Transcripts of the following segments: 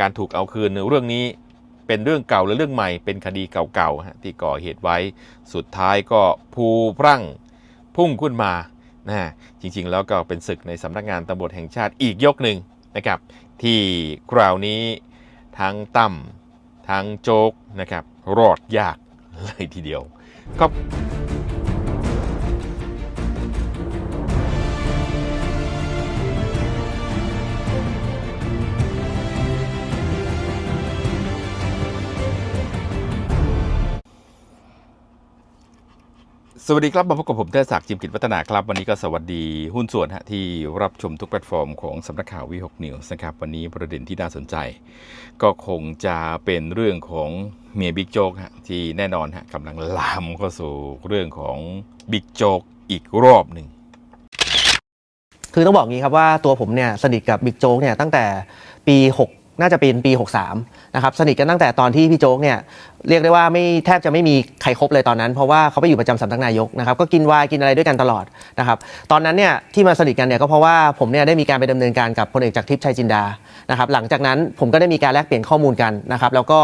การถูกเอาคืนเรื่องนี้เป็นเรื่องเก่าหรือเรื่องใหม่เป็นคดีเก่าๆที่ก่อเหตุไว้ สุดท้ายก็ภูพรั่งพุ่งขึ้นมานะฮะจริงๆ แล้วก็เป็นศึกในสำนักงานตำรวจแห่งชาติอีกยกหนึ่งนะครับ ที่คราวนี้ทั้งตั้มทั้งโจกนะครับ รอดยากเลยทีเดียวก็ สวัสดีครับ มาพบกับผมเทศศักดิ์จิมกิจวัฒนาครับ วันนี้ก็สวัสดีหุ้นส่วนฮะที่รับชมทุกแพลตฟอร์มของสำนักข่าววิหกนิวส์นะครับ วันนี้ประเด็นที่น่าสนใจ ก็คงจะเป็นเรื่องของเมียบิ๊กโจ๊กฮะที่แน่นอนฮะกำลังลามเข้าสู่เรื่องของบิ๊กโจ๊กอีกรอบหนึ่งคือต้องบอกงี้ครับว่าตัวผมเนี่ยสนิทกับบิ๊กโจ๊กเนี่ยตั้งแต่ปี6 น่าจะเป็นปี 63 นะครับ สนิทกันตั้งแต่ตอนที่พี่โจ๊กเนี่ยเรียกได้ว่าไม่แทบจะไม่มีใครคบเลยตอนนั้น เพราะว่าเขาไปอยู่ประจำสำนักนายกนะครับก็กินวายกินอะไรด้วยกันตลอดนะครับตอนนั้นเนี่ยที่มาสนิทกันเนี่ยก็เพราะว่าผมเนี่ยได้มีการไปดำเนินการกับพลเอกจากรทิพย์ชัยจินดานะครับหลังจากนั้นผมก็ได้มีการแลกเปลี่ยนข้อมูลกันนะครับแล้วก็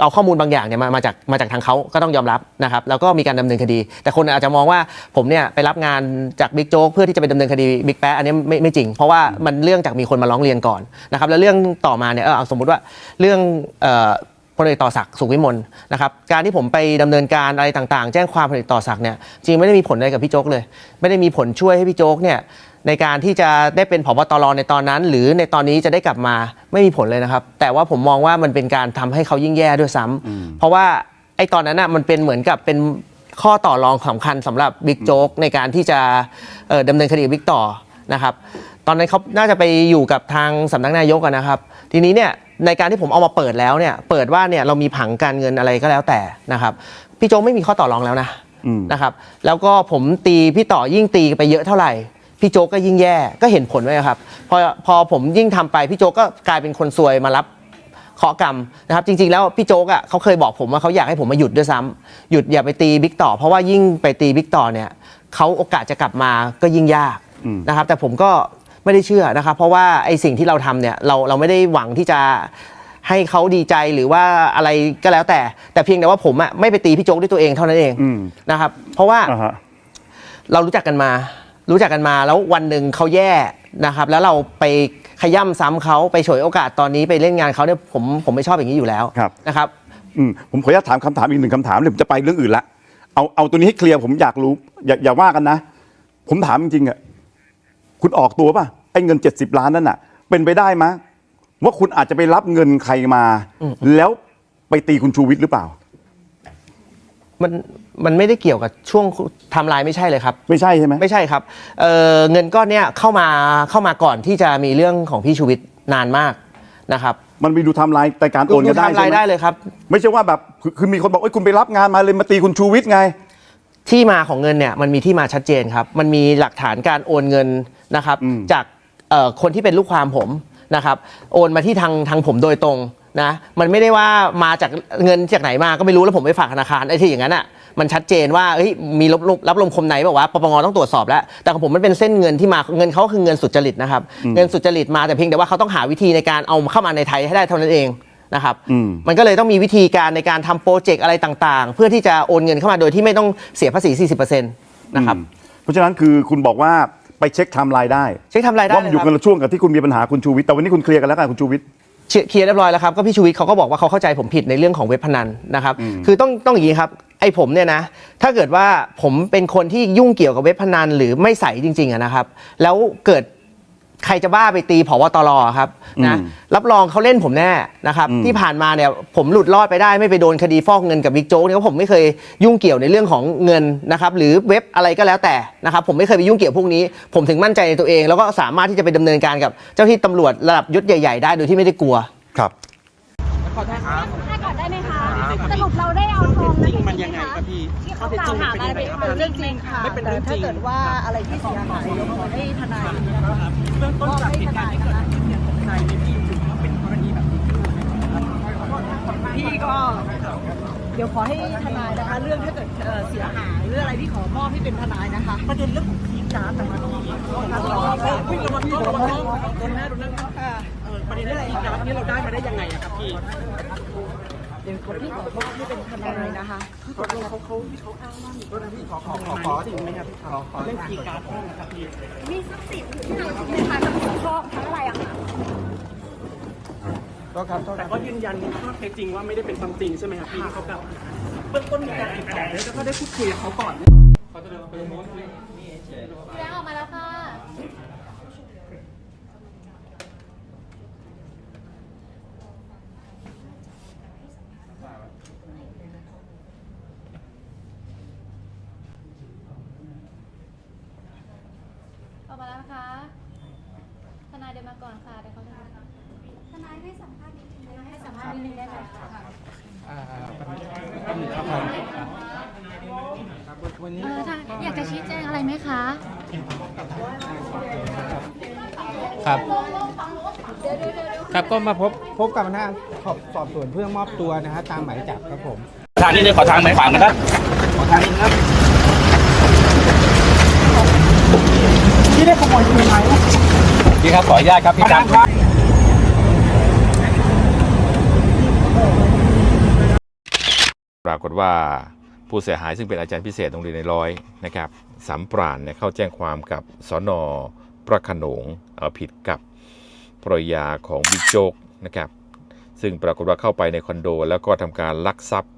เอาข้อมูลบางอย่างเนี่ยมามาจากมาจากทางเขาก็ต้องยอมรับนะครับแล้วก็มีการดำเนินคดี แต่คนอาจจะมองว่าผมเนี่ยไปรับงานจากบิ๊กโจ๊กเพื่อที่จะไปดำเนินคดีบิ๊กแป๊ะอันนี้ไม่ไม่จริง เพราะว่ามันเรื่องจากมีคนมาร้องเรียนก่อนนะครับแล้วเรื่องต่อมาเนี่ยเออเอาสมมติว่าเรื่องเอ่อ พลเอกต่อศักดิ์สุขวิมลนะครับการที่ผมไปดำเนินการอะไรต่างๆ แจ้งความพลเอกต่อศักดิ์เนี่ยจริงไม่ได้มีผลอะไรกับพี่โจ๊กเลย ไม่ได้มีผลช่วยให้พี่โจ๊กเนี่ย ในการที่จะได้เป็นผบตรในตอนนั้น หรือในตอนนี้จะได้กลับมาไม่มีผลเลยนะครับ แต่ว่าผมมองว่ามันเป็นการทำให้เขายิ่งแย่ด้วยซ้ำเพราะว่าไอ้ตอนนั้นน่ะมันเป็นเหมือนกับเป็นข้อต่อรองสำคัญสำหรับบิ๊กโจ๊กในการที่จะเอ่อดำเนินคดีกับบิ๊กต่อนะครับ ตอนนั้นเขาน่าจะไปอยู่กับทางสำนักนายกอะนะครับ ทีนี้เนี่ยในการที่ผมเอามาเปิดแล้วเนี่ยเปิดว่าเนี่ยเรามีผังการเงินอะไรก็แล้วแต่นะครับ พี่โจ๊กไม่มีข้อต่อรองแล้วนะอืมนะครับ แล้วก็ผมตีพี่ต่อยิ่งตีไปเยอะเท่าไหร่ พี่โจ๊กก็ยิ่งแย่ก็เห็นผลไว้ครับพอพอผมยิ่งทำไปพี่โจ๊กก็กลายเป็นคนซวยมารับเคราะห์กรรมนะครับจริงๆแล้วพี่โจ๊กอะเขาเคยบอกผมว่าเขาอยากให้ผมมาหยุดด้วยซ้ำหยุดอย่าไปตีบิ๊กต่อ เพราะว่ายิ่งไปตีบิ๊กต่อเนี่ยเขาโอกาสจะกลับมาก็ยิ่งยากอืมนะครับแต่ผมก็ไม่ได้เชื่อนะครับ เพราะว่าไอ้สิ่งที่เราทำเนี่ยเราเราไม่ได้หวังที่จะให้เขาดีใจหรือว่าอะไรก็แล้วแต่ แต่เพียงแต่ว่าผมอะไม่ไปตีพี่โจ๊กด้วยตัวเองเท่านั้นเองอืมนะครับ เพราะว่าอ่าฮะเรารู้จักกันมา รู้จักกันมาแล้ววันหนึ่งเขาแย่นะครับ แล้วเราไปขย่ำซ้ำเขาไปฉวยโอกาสตอนนี้ไปเล่นงานเขาเนี่ยผมผมไม่ชอบอย่างนี้อยู่แล้วครับ นะครับอืมผมขออนุญาตถามคำถามอีกหนึ่งคำถามเลยผมจะไปเรื่องอื่นละเอาเอาตัวนี้ให้เคลียร์ผมอยากรู้ อย่าอย่าว่ากันนะ ผมถามจริงๆอะคุณออกตัวป่ะไอ้เงินเจ็ดสิบล้านนั่นน่ะ เป็นไปได้ไหมยว่าคุณอาจจะไปรับเงินใครมา แล้วไปตีคุณชูวิทย์หรือเปล่า มัน มันไม่ได้เกี่ยวกับช่วงไทำลายไม่ใช่เลยครับ ไม่ใช่ใช่ไหมไม่ใช่ครับเอ่อเงินก้อนเนี้ยเข้ามาเข้ามาก่อนที่จะมีเรื่องของพี่ชูวิทย์นานมากนะครับมันมีดูไทำลายแต่การโอนดูก็ได้ไทำใช่ลายไหมได้เลยครับ ไม่ใช่ว่าแบบคือคือมีคนบอกเอ้ยคุณไปรับงานมาเลยมาตีคุณชูวิทย์ไง ที่มาของเงินเนี่ยมันมีที่มาชัดเจนครับ มันมีหลักฐานการโอนเงินนะครับอืม จากเอ่อคนที่เป็นลูกความผมนะครับโอนมาที่ทางทางผมโดยตรงนะมันไม่ได้ว่ามาจากเงินจากไหนมาก็ไม่รู้แล้วผมไปฝากธนาคารไอ้ที่อย่างนั้นอะ มันชัดเจนว่าเฮ้ยมีรับรับรับลมคมในบอกว่าปปงต้องตรวจสอบแล้ว แต่ของผมมันเป็นเส้นเงินที่มาเงินเขาคือเงินสุจริตนะครับเงินสุจริตมาแต่เพียงแต่ว่าเขาต้องหาวิธีในการเอาเข้ามาในไทยให้ได้เท่านั้นเองนะครับอืมมันก็เลยต้องมีวิธีการในการทำโปรเจกต์อะไรต่างๆ เพื่อที่จะโอนเงินเข้ามาโดยที่ไม่ต้องเสียภาษี 40%นะครับอืมเพราะฉะนั้นคือคุณบอกว่าไปเช็คไทม์ไลน์ได้เช็คทำรายได้ว่ามันอยู่เลยกันครับละช่วงกับที่คุณมีปัญหาคุณชูวิทย์แต่วันนี้คุณเคลียร์กันแล้วกันคุณชูวิทย์เคลียร์เคลียร์เรียบร้อยแล้วครับก็พี่ชูวิทย์เขาก็บอกว่าเขาเข้าใจผมผิดในเรื่องของเว็บพนันนะครับคือต้องต้องอย่างนี้ครับไอ้ผมเนี่ยนะ ถ้าเกิดว่าผมเป็นคนที่ยุ่งเกี่ยวกับเว็บพนันหรือไม่ใส่จริงๆอะนะครับ แล้วเกิดใครจะบ้าไปตีผวตรอะครับนะอืมรับรองเขาเล่นผมแน่นะครับอืมที่ผ่านมาเนี่ยผมหลุดรอดไปได้ไม่ไปโดนคดีฟอกเงินกับบิ๊กโจ๊กเนี่ยเพราะผมไม่เคยยุ่งเกี่ยวในเรื่องของเงินนะครับหรือเว็บอะไรก็แล้วแต่นะครับผมไม่เคยไปยุ่งเกี่ยวพวกนี้ ผมถึงมั่นใจในตัวเอง แล้วก็สามารถที่จะไปดำเนินการกับเจ้าที่ตำรวจระดับยศใหญ่ ๆ ได้โดยที่ไม่ได้กลัวครับให้ก่อนได้ไหมคะสรุปเราได้เอา มันยังไงครับพี่ที่เขากล่าวหามาเป็นข้อเรื่องจริงค่ะไม่เป็นแต่เรื่องจถ้าริงเกิดว่าอะไรที่เสียหายเดี๋ยวขอให้ทนายเบื้องต้นจากเหตุการณ์ที่เกิดขึ้นเนี่ยตกใจไหมพี่ถึงว่าเป็นกรณีแบบนี้พี่ก็เดี๋ยวขอให้ทนายนะคะ เรื่องถ้าเกิดเอ่อเสียหายหรืออะไรพี่ขอมอบให้เป็นทนายนะคะประเด็นเรื่องของพีการ์ดแต่มันมีวิ่งระวังโทษระวังโทษโดนหน้าโดนหน้าค่ะเออมันประเด็นเรื่องจริงแต่ว่าที่เราได้มาได้ยังไงอะครับพี่ เดี๋ยวพี่ขอโทษที่เป็นทนายนะคะเขาเขาเขาเขาเขาอ้างว่ามีต้นพี่ขอขอขอขอจริงไหมครับขอขอเรื่องกีการ์ดนะครับพี่มีทรัพย์สินที่ไหนในทางทรัพย์สินครอบทั้งอะไรอะคะแต่ก็ยืนยันข้อเท็จจริงว่าไม่ได้เป็นความจริงใช่ไหมครับพี่เขากล่าวเบื้องต้นมีการติดต่อแล้วก็ได้พูดคุยกับเขาก่อนแล้ออกมาแล้วค่ะ ออกมาแล้วนะคะ ทนายเดินมาก่อนค่ะเดี๋ยวเขาจะทนายให้สัมภาษณ์นิดนึงได้ไหมให้สัมภาษณ์นิดนึงได้ไหมคะออทางอยากจะชี้แจงอะไรไหมคะ ครับครับก็มาพบพบกับพนักงานสอบสอบสวนเพื่อมอบตัวนะฮะตามหมายจับครับผมทางนี้เลยขอทางหมายขวางนะครับ ขอทางนี้ครับ ที่ได้ขโมยคืนไหมพี่ครับขออนุญาตครับพี่ครับปรากฏว่าผู้เสียหายซึ่งเป็นอาจารย์พิเศษโรงเรียนในร้อยนะครับสามปราณเนี่ยเข้าแจ้งความกับสอนอพระขนงเอาผิดกับภรรยาของบิ๊กโจ๊กนะครับซึ่งปรากฏว่าเข้าไปในคอนโด แล้วก็ทำการลักทรัพย์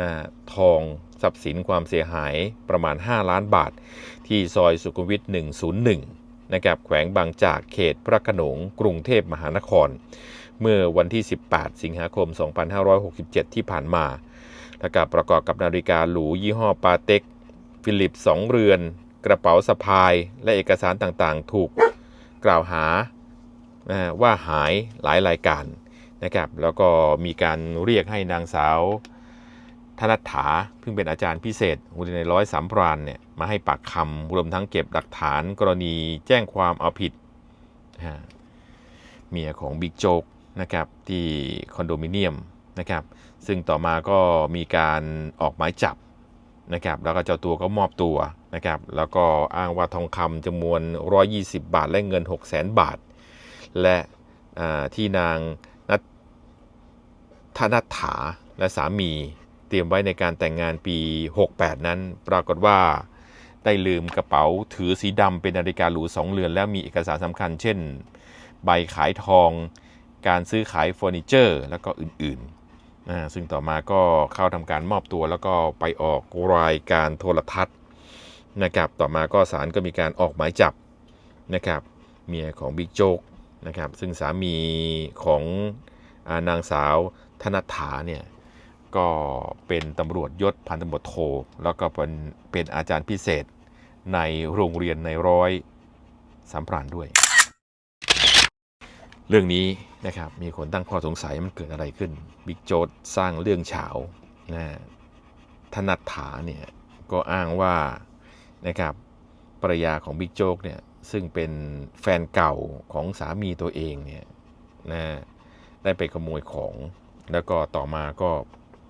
นะทองทรัพย์สินความเสียหายประมาณ 5 ล้านบาท ที่ซอยสุขุมวิท 101 นะครับแขวงบางจากเขตพระโขนงกรุงเทพมหานคร เมื่อวันที่ 18 สิงหาคม 2567 ที่ผ่านมาแล้วก็ประกอบกับนาฬิกาหรูยี่ห้อปาเต็ก ฟิลิปสองเรือน กระเป๋าสะพาย และเอกสารต่างๆ ถูกกล่าวหาว่าหายหลายรายการนะครับแล้วก็มีการเรียกให้นางสาว ธนัฐถาซึ่งเป็นอาจารย์พิเศษโรงเรียนในร้อยสามพรานเนี่ยมาให้ปากคำรวมทั้งเก็บหลักฐานกรณีแจ้งความเอาผิดเมียของบิ๊กโจ๊กนะครับที่คอนโดมิเนียมนะครับซึ่งต่อมาก็มีการออกหมายจับนะครับแล้วก็เจ้าตัวก็มอบตัวนะครับแล้วก็อ้างว่าทองคำจำนวน 120 บาทและเงิน 6 0 0 0 0บาท และที่นางนัทธนัฐถาและสามี ตรียมไว้ในการแต่งงานปี 68 นั้น ปรากฏว่าได้ลืมกระเป๋าถือสีดำเป็นนาฬิกาหรูสองเรือน แล้วมีเอกสารสำคัญ เช่น ใบขายทอง การซื้อขายเฟอร์นิเจอร์ แล้วก็อื่นๆอ่าซึ่งต่อมาก็เข้าทำการมอบตัวแล้วก็ไปออกรายการโทรทัศน์นะครับ ต่อมาก็ศาลก็มีการออกหมายจับนะครับ เมียของบิ๊กโจ๊กนะครับ ซึ่งสามีของอนางสาวธนัฐถาเนี่ย ก็เป็นตำรวจยศพันตำรวจโท แล้วก็เป็นเป็นอาจารย์พิเศษในโรงเรียนในร้อยสามพรานด้วย เรื่องนี้นะครับมีคนตั้งข้อสงสัยมันเกิดอะไรขึ้น บิ๊กโจ๊ดสร้างเรื่องเฉานะธนัฐถาเนี่ยก็อ้างว่านะครับภรรยาของบิ๊กโจ๊กเนี่ยซึ่งเป็นแฟนเก่าของสามีตัวเองเนี่ยนะได้ไปขโมยของแล้วก็ต่อมาก็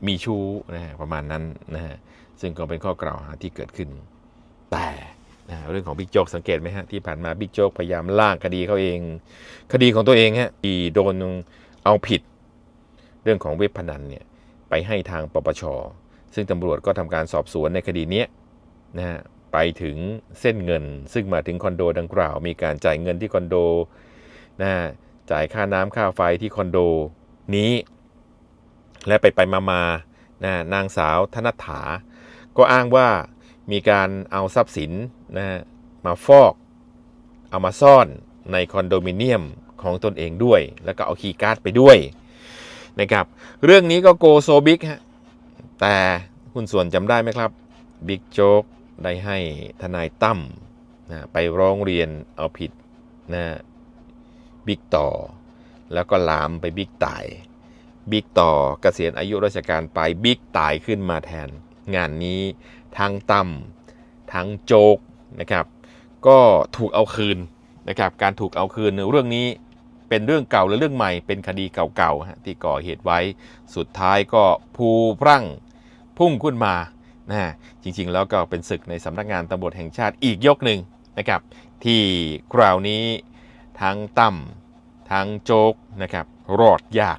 มีชู้นะฮะประมาณนั้นนะฮะซึ่งก็เป็นข้อกล่าวหาที่เกิดขึ้น แต่นะเรื่องของบิ๊กโจ๊กสังเกตไหมฮะที่ผ่านมาบิ๊กโจ๊กพยายามลากคดีเขาเอง คดีของตัวเองฮะที่โดนเอาผิด เรื่องของเว็บพนันเนี่ยไปให้ทางปปช ซึ่งตำรวจก็ทำการสอบสวนในคดีนี้นะฮะไปถึงเส้นเงิน ซึ่งมาถึงคอนโดดังกล่าว มีการจ่ายเงินที่คอนโดนะฮะจ่ายค่าน้ำค่าไฟที่คอนโดนี้ และไปไปมามานะนางสาวธนัฐถา ก็อ้างว่ามีการเอาทรัพย์สินนะมาฟอก เอามาซ่อนในคอนโดมิเนียมของตนเองด้วย แล้วก็เอาคีย์การ์ดไปด้วยนะครับ เรื่องนี้ก็โกโซบิกฮะ แต่คุณส่วนจำได้ไหมครับบิ๊กโจ๊กได้ให้ทนายตั้มนะไปร้องเรียนเอาผิดนะบิ๊กต่อ แล้วก็ลามไปบิ๊กต่าย บิ๊กต่อเกษียณอายุราชการไปบิ๊กตายขึ้นมาแทน งานนี้ทั้งตั้มทั้งโจกนะครับ ก็ถูกเอาคืนนะครับ การถูกเอาคืนเรื่องนี้เป็นเรื่องเก่าหรือเรื่องใหม่เป็นคดีเก่าๆที่ก่อเหตุไว้สุดท้ายก็ภูพรั่งพุ่งขึ้นมานะฮะจริงๆ แล้วก็เป็นศึกในสำนักงานตำรวจแห่งชาติอีกยกหนึ่งนะครับ ที่คราวนี้ทั้งตั้มทางโจกนะครับ รอดยาก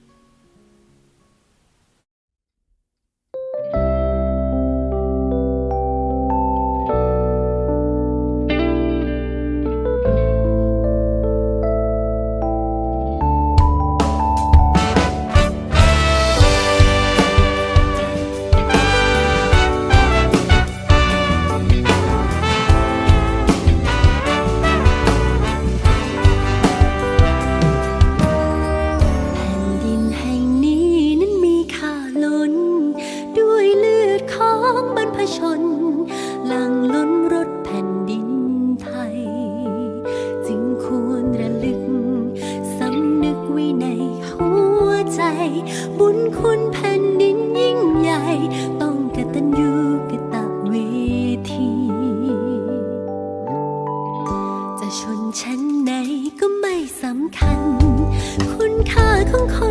ำคัญ คุณค่าของคนเท่ากัน